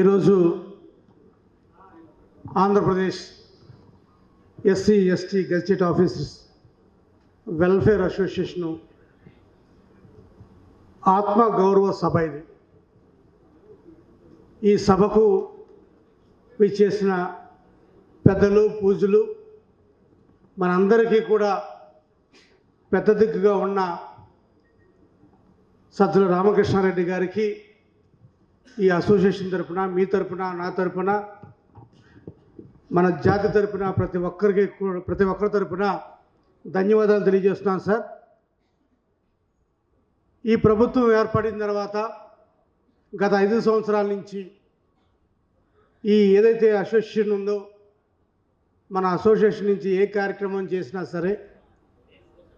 ఈరోజు Andhra Pradesh SC ST gazetted officers welfare association ఆత్మ గౌరవ సభ ఇది. ఈ సభకు విచ్చేసిన పెద్దలు పూజలు మనందరికీ కూడా పెద్ద దిక్కుగా ఉన్న సజ్జల రామకృష్ణారెడ్డి గారికి ఈ అసోసియేషన్ తరఫున మీ తరపున నా తరపున మన జాతి తరపున ప్రతి ఒక్కరికి కూడా- ప్రతి ఒక్కరి తరపున ధన్యవాదాలు తెలియజేస్తున్నాను సార్. ఈ ప్రభుత్వం ఏర్పడిన తర్వాత గత ఐదు సంవత్సరాల నుంచి ఈ ఏదైతే అసోసియేషన్ ఉందో మన అసోసియేషన్ నుంచి ఏ కార్యక్రమం చేసినా సరే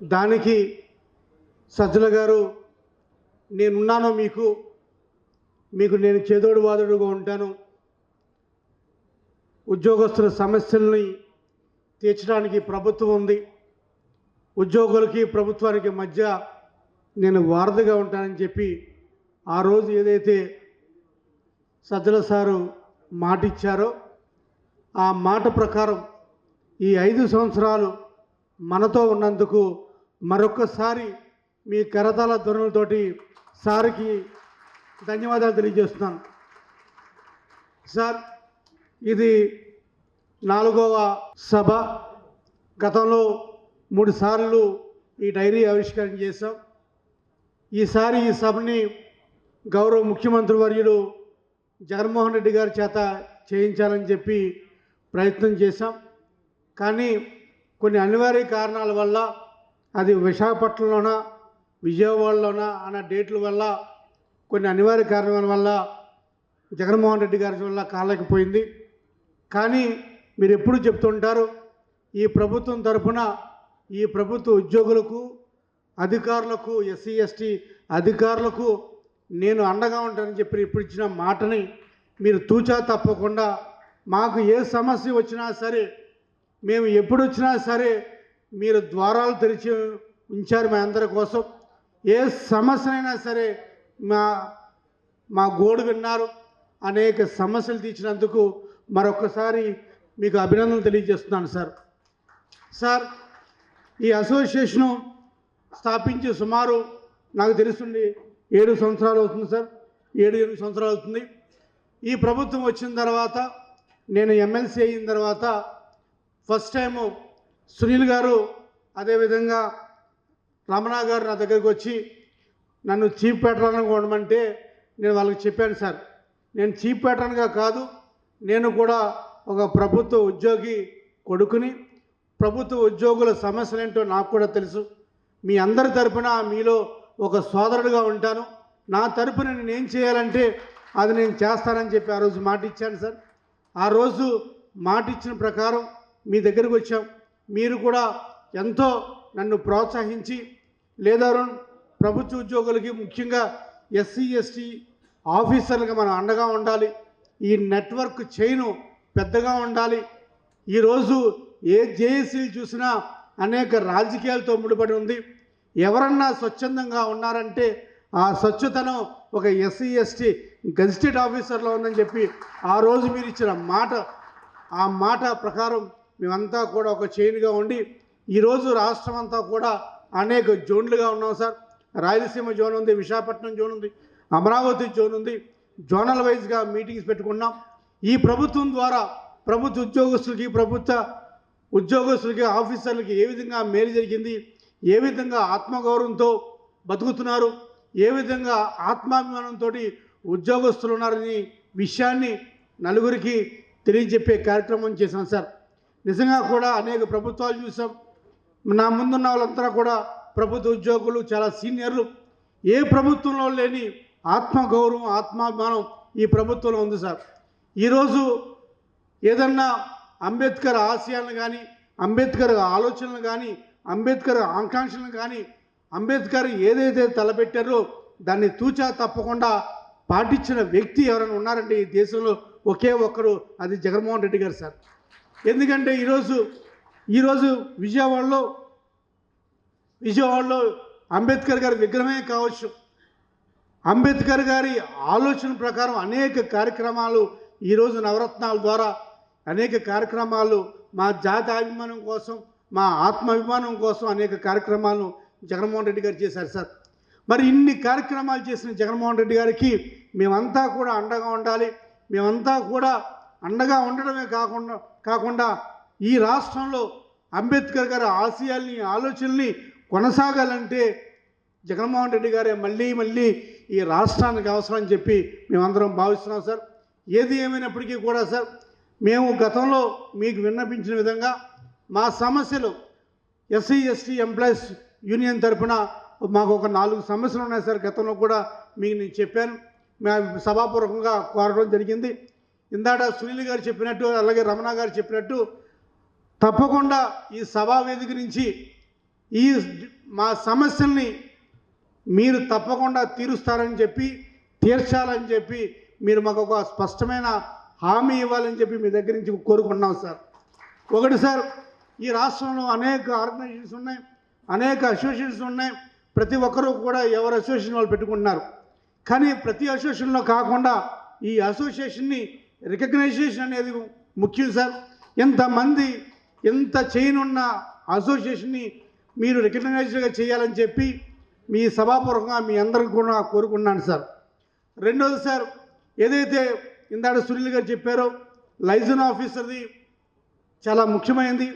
దానికి సజ్జల గారు నేనున్నాను మీకు మీకు నేను చేదోడు వాదోడుగా ఉంటాను. ఉద్యోగస్తుల సమస్యల్ని తీర్చడానికి ప్రభుత్వం ఉంది. ఉద్యోగులకి ప్రభుత్వానికి మధ్య నేను వారధిగా ఉంటానని చెప్పి ఆ రోజు ఏదైతే సజ్జల సారు మాట ఇచ్చారో ఆ మాట ప్రకారం ఈ ఐదు సంవత్సరాలు మనతో ఉన్నందుకు మరొక్కసారి మీ కరతాల ధ్వనులతోటి సారికి ధన్యవాదాలు తెలియజేస్తున్నాను. సార్ ఇది నాలుగవ సభ. గతంలో మూడు సార్లు ఈ డైరీ ఆవిష్కరణ చేశాం. ఈసారి ఈ సభని గౌరవ ముఖ్యమంత్రి వర్యులు జగన్మోహన్ రెడ్డి గారి చేత చేయించాలని చెప్పి ప్రయత్నం చేశాం. కానీ కొన్ని అనివార్య కారణాల వల్ల అది విశాఖపట్నంలోన విజయవాడలోన అన్న డేట్ల వల్ల కొన్ని అనివార్య కారణాల వల్ల జగన్మోహన్ రెడ్డి గారి వల్ల కాలేకపోయింది కానీ మీరు ఎప్పుడు చెప్తుంటారు ఈ ప్రభుత్వం తరఫున ఈ ప్రభుత్వ ఉద్యోగులకు అధికారులకు ఎస్సీ ఎస్టీ అధికారులకు నేను అండగా ఉంటానని చెప్పి ఇప్పుడు ఇచ్చిన మాటని మీరు తూచా తప్పకుండా మాకు ఏ సమస్య వచ్చినా సరే మేము ఎప్పుడు వచ్చినా సరే మీరు ద్వారాలు తెరిచి ఉంచారు మా అందరి కోసం. ఏ సమస్యనైనా సరే మా మా గోడు విన్నారు. అనేక సమస్యలు తీర్చినందుకు మరొకసారి మీకు అభినందనలు తెలియజేస్తున్నాను సార్. సార్ ఈ అసోసియేషను స్థాపించి సుమారు నాకు తెలుస్తుంది ఏడు సంవత్సరాలు అవుతుంది సార్. ఏడు ఎనిమిది సంవత్సరాలు అవుతుంది. ఈ ప్రభుత్వం వచ్చిన తర్వాత నేను ఎమ్మెల్సీ అయిన తర్వాత ఫస్ట్ టైము సునీల్ గారు అదేవిధంగా రమణ గారు నా దగ్గరికి వచ్చి నన్ను చీఫ్ ప్యాటర్న్గా ఉండమంటే నేను వాళ్ళకి చెప్పాను సార్. నేను చీఫ్ ప్యాటర్న్గా కాదు నేను కూడా ఒక ప్రభుత్వ ఉద్యోగి కొడుకుని. ప్రభుత్వ ఉద్యోగుల సమస్యలు ఏంటో నాకు కూడా తెలుసు. మీ అందరి తరపున మీలో ఒక సోదరుడుగా ఉంటాను. నా తరపున నేను ఏం చేయాలంటే అది నేను చేస్తానని చెప్పి ఆ రోజు మాట ఇచ్చాను సార్. ఆ రోజు మాట ఇచ్చిన ప్రకారం మీ దగ్గరికి వచ్చాం. మీరు కూడా ఎంతో నన్ను ప్రోత్సహించి లేదా ప్రభుత్వ ఉద్యోగులకి ముఖ్యంగా ఎస్సీ ఎస్టీ ఆఫీసర్లుగా మనం అండగా ఉండాలి. ఈ నెట్వర్క్ చైను పెద్దగా ఉండాలి. ఈరోజు ఏ జేఏసీలు చూసినా అనేక రాజకీయాలతో ముడిపడి ఉంది. ఎవరన్నా స్వచ్ఛందంగా ఉన్నారంటే ఆ స్వచ్ఛతనం ఒక ఎస్సీ ఎస్టీ గజిటెడ్ ఆఫీసర్లో ఉందని చెప్పి ఆ రోజు మీరు ఇచ్చిన మాట ఆ మాట ప్రకారం మేమంతా కూడా ఒక చైన్గా ఉండి ఈరోజు రాష్ట్రం అంతా కూడా అనేక జోన్లుగా ఉన్నాం సార్. రాయలసీమ జోన్ ఉంది విశాఖపట్నం జోన్ ఉంది అమరావతి జోన్ ఉంది. జోనల్ వైజ్గా మీటింగ్స్ పెట్టుకున్నాం. ఈ ప్రభుత్వం ద్వారా ప్రభుత్వ ఉద్యోగస్తులకి ప్రభుత్వ ఉద్యోగస్తులకి ఆఫీసర్లకి ఏ విధంగా మేలు జరిగింది ఏ విధంగా ఆత్మగౌరవంతో బతుకుతున్నారు ఏ విధంగా ఆత్మాభిమానంతో ఉద్యోగస్తులు ఉన్నారని విషయాన్ని నలుగురికి తెలియజెప్పే కార్యక్రమం చేశాం సార్. నిజంగా కూడా అనేక ప్రభుత్వాలు చూసాం. నా ముందున్న వాళ్ళంతా కూడా ప్రభుత్వ ఉద్యోగులు చాలా సీనియర్లు. ఏ ప్రభుత్వంలో లేని ఆత్మగౌరవం ఆత్మాభిమానం ఈ ప్రభుత్వంలో ఉంది సార్. ఈరోజు ఏదన్నా అంబేద్కర్ ఆశయాలను కానీ అంబేద్కర్ ఆలోచనలు కానీ అంబేద్కర్ ఆకాంక్షలను కానీ అంబేద్కర్ ఏదైతే తలపెట్టారో దాన్ని తూచా తప్పకుండా పాటించిన వ్యక్తి ఎవరైనా ఉన్నారంటే ఈ దేశంలో ఒకే ఒక్కరు అది జగన్మోహన్ రెడ్డి గారు సార్. ఎందుకంటే ఈరోజు ఈరోజు విజయవాడలో విజయవాడలో అంబేద్కర్ గారి విగ్రహమే కావచ్చు. అంబేద్కర్ గారి ఆలోచన ప్రకారం అనేక కార్యక్రమాలు ఈరోజు నవరత్నాల ద్వారా అనేక కార్యక్రమాలు మా జాతాభిమానం కోసం మా ఆత్మాభిమానం కోసం అనేక కార్యక్రమాలను జగన్మోహన్ రెడ్డి గారు చేశారు సార్. మరి ఇన్ని కార్యక్రమాలు చేసిన జగన్మోహన్ రెడ్డి గారికి మేమంతా కూడా అండగా ఉండాలి. మేమంతా కూడా అండగా ఉండడమే కాకుండా కాకుండా ఈ రాష్ట్రంలో అంబేద్కర్ గారి ఆశయాల్ని ఆలోచనల్ని కొనసాగాలంటే జగన్మోహన్ రెడ్డి గారే మళ్ళీ మళ్ళీ ఈ రాష్ట్రానికి అవసరం అని చెప్పి మేమందరం భావిస్తున్నాం సార్. ఏది ఏమైనప్పటికీ కూడా సార్ మేము గతంలో మీకు విన్నపించిన విధంగా మా సమస్యలు ఎస్సీ ఎస్టీ ఎంప్లాయీస్ యూనియన్ తరఫున మాకు ఒక నాలుగు సమస్యలు ఉన్నాయి సార్. గతంలో కూడా మీకు నేను చెప్పాను. మేము సభాపూర్వకంగా కోరడం జరిగింది. ఇందాక సునీల్ గారు చెప్పినట్టు అలాగే రమణ గారు చెప్పినట్టు తప్పకుండా ఈ సభా వేదిక నుంచి ఈ మా సమస్యల్ని మీరు తప్పకుండా తీరుస్తారని చెప్పి తీర్చాలని చెప్పి మీరు మాకు ఒక స్పష్టమైన హామీ ఇవ్వాలని చెప్పి మీ దగ్గర నుంచి కోరుకుంటున్నాం సార్. ఒకటి సార్ ఈ రాష్ట్రంలో అనేక ఆర్గనైజేషన్స్ ఉన్నాయి అనేక అసోసియేషన్స్ ఉన్నాయి ప్రతి ఒక్కరూ కూడా ఎవరు అసోసియేషన్ వాళ్ళు పెట్టుకుంటున్నారు. కానీ ప్రతి అసోసియేషన్లో కాకుండా ఈ అసోసియేషన్ని రికగ్నైజేషన్ అనేది ముఖ్యం సార్. ఎంతమంది ఎంత చేయనున్న అసోసియేషన్ని మీరు రికగ్నైజ్గా చేయాలని చెప్పి మీ సభాపూర్వకంగా మీ అందరికీ కూడా కోరుకున్నాను సార్. రెండోది సార్ ఏదైతే ఇందాక సునీల్ గారు చెప్పారో లైజన్ ఆఫీసర్ది చాలా ముఖ్యమైనది.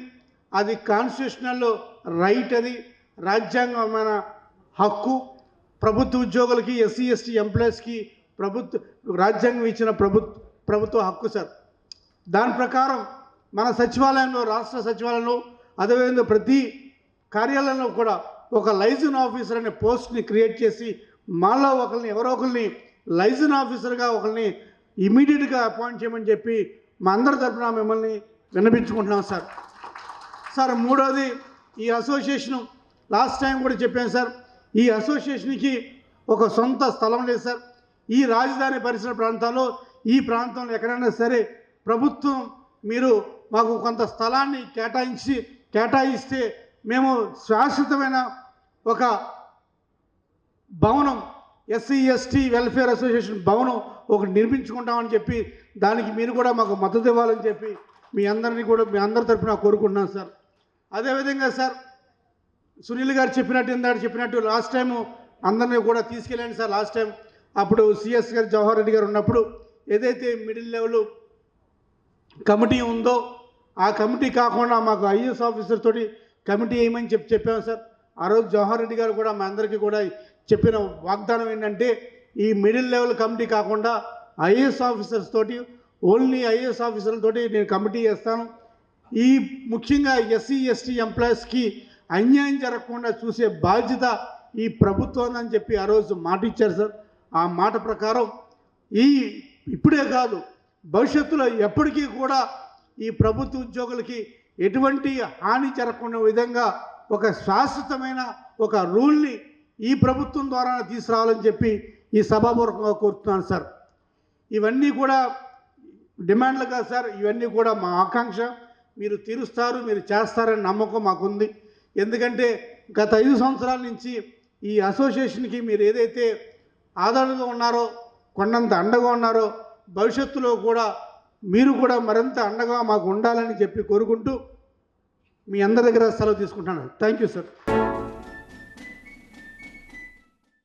అది కాన్స్టిట్యూషనల్లో రైట్ అది రాజ్యాంగమైన హక్కు. ప్రభుత్వ ఉద్యోగులకి ఎస్సీ ఎస్టీ ఎంప్లాయీస్కి ప్రభుత్వ రాజ్యాంగం ఇచ్చిన ప్రభుత్వ ప్రభుత్వ హక్కు సార్. దాని ప్రకారం మన సచివాలయంలో రాష్ట్ర సచివాలయంలో అదేవిధంగా ప్రతి కార్యాలయంలో కూడా ఒక లైజన్ ఆఫీసర్ అనే పోస్ట్ని క్రియేట్ చేసి మాలో ఒకరిని ఎవరో ఒకరిని లైజన్ ఆఫీసర్గా ఒకరిని ఇమీడియట్గా అపాయింట్ చేయమని చెప్పి మా అందరి తరఫున మిమ్మల్ని విన్నపించుకుంటున్నాం సార్. సార్ మూడోది ఈ అసోసియేషను లాస్ట్ టైం కూడా చెప్పాను సార్ ఈ అసోసియేషన్కి ఒక సొంత స్థలం లేదు సార్. ఈ రాజధాని పరిసర ప్రాంతాల్లో ఈ ప్రాంతంలో ఎక్కడైనా సరే ప్రభుత్వం మీరు మాకు కొంత స్థలాన్ని కేటాయించి కేటాయిస్తే మేము శాశ్వతమైన ఒక భవనం ఎస్సీ ఎస్టీ వెల్ఫేర్ అసోసియేషన్ భవనం ఒకటి నిర్మించుకుంటామని చెప్పి దానికి మీరు కూడా మాకు మద్దతు ఇవ్వాలని చెప్పి మీ అందరినీ కూడా మీ అందరి తరఫున కోరుకుంటున్నాను సార్. అదేవిధంగా సార్ సునీల్ గారు చెప్పినట్టు ఇందాక చెప్పినట్టు లాస్ట్ టైం అందరినీ కూడా తీసుకెళ్ళండి సార్ లాస్ట్ టైం అప్పుడు సిఎస్ గారు జవహర్ రెడ్డి గారు ఉన్నప్పుడు ఏదైతే మిడిల్ లెవెల్ కమిటీ ఉందో ఆ కమిటీ కాకుండా మాకు ఐఏఎస్ ఆఫీసర్ తోటి కమిటీ వేయమని చెప్పి చెప్పాము సార్? ఆ రోజు జవహర్ రెడ్డి గారు కూడా మా అందరికీ కూడా చెప్పిన వాగ్దానం ఏంటంటే ఈ మిడిల్ లెవెల్ కమిటీ కాకుండా ఐఏఎస్ ఆఫీసర్స్ తోటి ఓన్లీ ఐఏఎస్ ఆఫీసర్లతోటి నేను కమిటీ చేస్తాను. ఈ ముఖ్యంగా ఎస్సీ ఎస్టీ ఎంప్లాయీస్కి అన్యాయం జరగకుండా చూసే బాధ్యత ఈ ప్రభుత్వం అని చెప్పి ఆ రోజు మాట ఇచ్చారు సార్. ఆ మాట ప్రకారం ఈ ఇప్పుడే కాదు భవిష్యత్తులో ఎప్పటికీ కూడా ఈ ప్రభుత్వ ఉద్యోగులకి ఎటువంటి హాని జరగకుండా విధంగా ఒక శాశ్వతమైన ఒక రూల్ని ఈ ప్రభుత్వం ద్వారా తీసుకురావాలని చెప్పి ఈ సభాపూర్వకంగా కోరుతున్నాను సార్. ఇవన్నీ కూడా డిమాండ్లు కాదు సార్ ఇవన్నీ కూడా మా ఆకాంక్ష. మీరు తీరుస్తారు మీరు చేస్తారని నమ్మకం మాకుంది. ఎందుకంటే గత ఐదు సంవత్సరాల నుంచి ఈ అసోసియేషన్కి మీరు ఏదైతే ఆదరణగా ఉన్నారో కొండంత అండగా ఉన్నారో భవిష్యత్తులో కూడా మీరు కూడా మరింత అండగా మాకు ఉండాలని చెప్పి కోరుకుంటూ మీ అందరి దగ్గర సెలవు తీసుకుంటున్నాను. Thank you sir